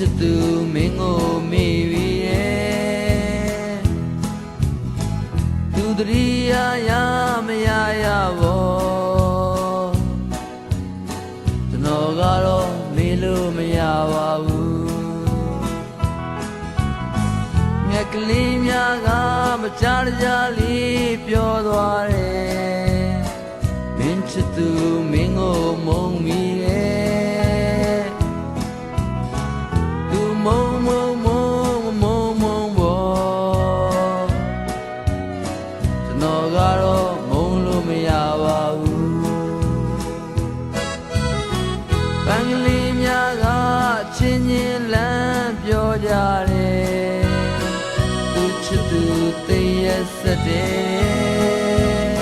ချစ်သူမင်းကိုမေးပြီးရဲ့သူတရိယာရမရရဘောကျွန်တော်ကတော့မေးလို့မရပါဘူးမြက်ကလေးများကမကြားတကြားလေးပြောသွားတယ်မင်းချစ်သူမင်းကိုမုန်းမိ သူသိရဲ့စတဲ့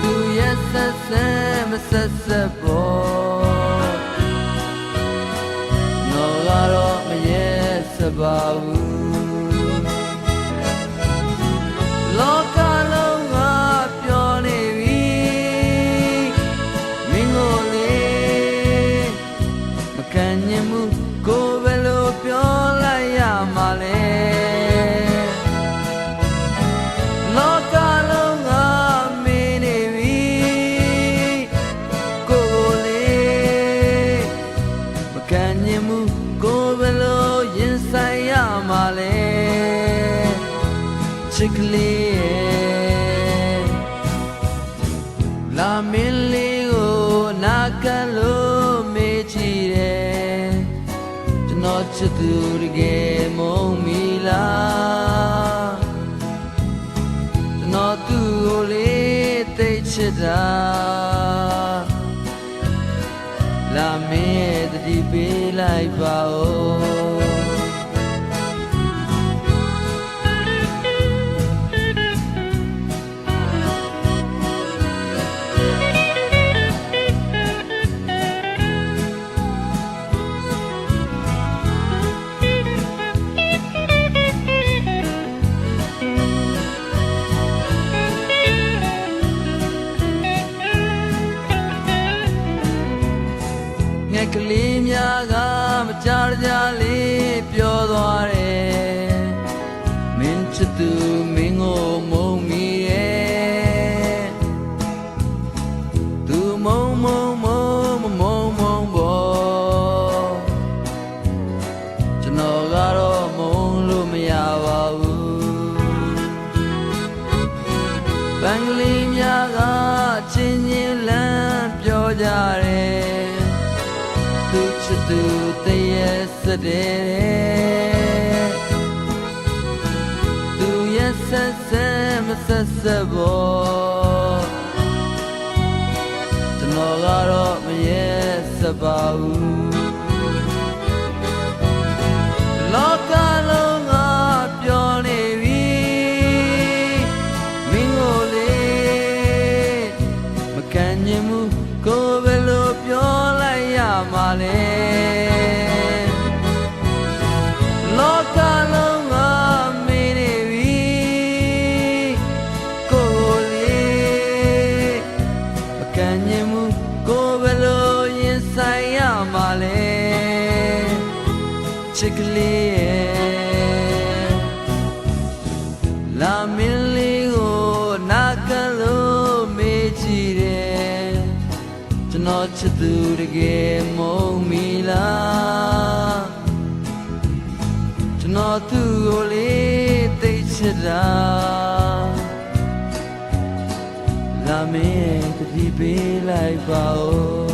သူရဲ့ဆက်ဆက်မဆက်ဆက်ဘောနော်ကတော့မရဲ့စပါဘူးလောကလုံးကပြောနေပြီမင်းကိုလေမကန်ညင်မှု ချစ်ကလေးရဲ့လာမင်းလေးကိုနာကန်လို့မေးချည်တယ်ကျွန်တော်ချစ်သူတကယ်မုန်းမီလားကျွန်တော်သူ့ကိုလေးသိချစ်တာလာမင်းရဲ့တတိပေးလိုက်ပါဦး ငှက်ကလေးများကမကြားကြလေးပြောသွားတယ်မင်းချစ်သူမင်းကို သူချစ်သူတည်းရဲ့စတဲ့သူရဲ့ဆက်ဆက်မဆက်ဆက်ဘောကျွန်တော်ကတော့မရဲ့စပါဘူးလောကလုံးကပြောနေပြီမင်းကိုလေမကန်ညင်မှုကိုယ်ပဲလို့ပြောလိုက်ရ မှာလေလောကလုံးကမင်းနေပြီကိုယ်လေမကန်ညင်မှုကိုယ်ပဲလို့ရင်ဆိုင်ရမှာလေချစ်ကလေးရဲ့ တော်ချစ်သူတကယ်မုန်းမီလားကျွန်တော်သူ့ကိုလေးသိချစ်တာလာမင်းတတိပေးလိုက်ပါဦး